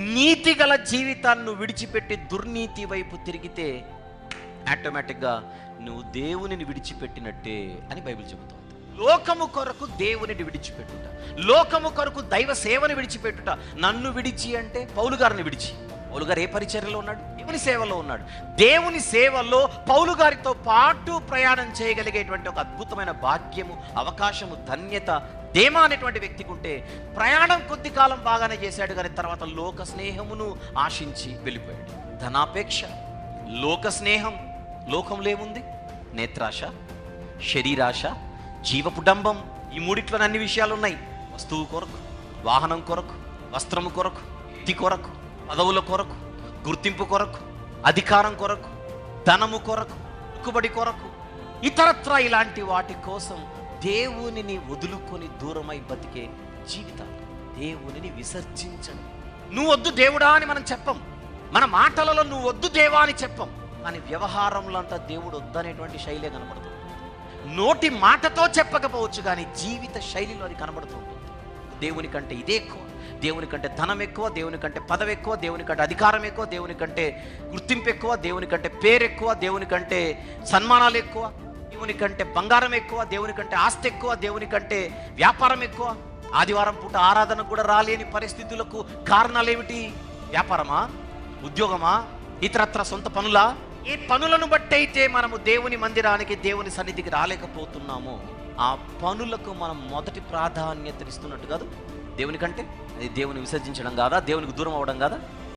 నీతి గల జీవితాన్ని విడిచిపెట్టి దుర్నీతి వైపు తిరిగితే ఆటోమేటిక్గా నువ్వు దేవునిని విడిచిపెట్టినట్టే అని బైబిల్ చెబుతుంది లోకము కొరకు దేవునిని విడిచిపెట్టుట లోకము కొరకు దైవ సేవను విడిచిపెట్టుట నన్ను విడిచి అంటే పౌలు గారిని విడిచి. పౌలు గారు ఏ పరిచర్యలో ఉన్నాడు? దేవుని సేవలో ఉన్నాడు. దేవుని సేవలో పౌలు గారితో పాటు ప్రయాణం చేయగలిగేటువంటి ఒక అద్భుతమైన భాగ్యము అవకాశము ధన్యత దేమా అనేటువంటి వ్యక్తికి ఉంటే ప్రయాణం కొద్ది కాలం బాగానే చేశాడు కానీ తర్వాత లోక స్నేహమును ఆశించి వెళ్ళిపోయాడు. ధనాపేక్ష లోక స్నేహం లోకంలో ఏముంది నేత్రాశ శరీరాశ జీవపుడంబం ఈ మూడిట్లో అన్ని విషయాలు ఉన్నాయి. వస్తువు కొరకు వాహనం కొరకు వస్త్రము కొరకు తి కొరకు పదవుల కొరకు గుర్తింపు కొరకు అధికారం కొరకు ధనము కొరకు ఉక్కుబడి కొరకు ఇతరత్ర ఇలాంటి వాటి కోసం దేవునిని వదులుకొని దూరమై బతికే జీవితాలు. దేవునిని విసర్జించడం. నువ్వు వద్దు దేవుడా అని మనం చెప్పం. మన మాటలలో నువ్వు వద్దు దేవా అని చెప్పం. కానీ వ్యవహారంలో అంతా దేవుడు వద్దనేటువంటి శైలే కనబడుతుంది. నోటి మాటతో చెప్పకపోవచ్చు కానీ జీవిత శైలిలో అది కనబడుతుంది. దేవుని కంటే ఇదే ఎక్కువ. దేవుని కంటే ధనం ఎక్కువ దేవుని కంటే పదవి ఎక్కువ దేవుని కంటే అధికారం ఎక్కువ దేవుని కంటే గుర్తింపు ఎక్కువ దేవుని కంటే పేరు ఎక్కువ దేవుని కంటే సన్మానాలు ఎక్కువ. దేవుని కంటే బంగారం ఎక్కువ దేవుని కంటే ఆస్తి ఎక్కువ దేవుని కంటే వ్యాపారం ఎక్కువ. ఆదివారం పూట ఆరాధన కూడా రాలేని పరిస్థితులకు కారణాలు ఏమిటి వ్యాపారమా? ఉద్యోగమా? ఇతరత్ర సొంత పనులా? ఈ పనులను బట్టి అయితే మనము దేవుని మందిరానికి దేవుని సన్నిధికి రాలేకపోతున్నామో. ఆ పనులకు మనం మొదటి ప్రాధాన్యత ఇస్తున్నట్టు కాదు. దేవుని కంటే అది దేవుని విసర్జించడం కాదా? దేవునికి దూరం అవ్వడం కాదా?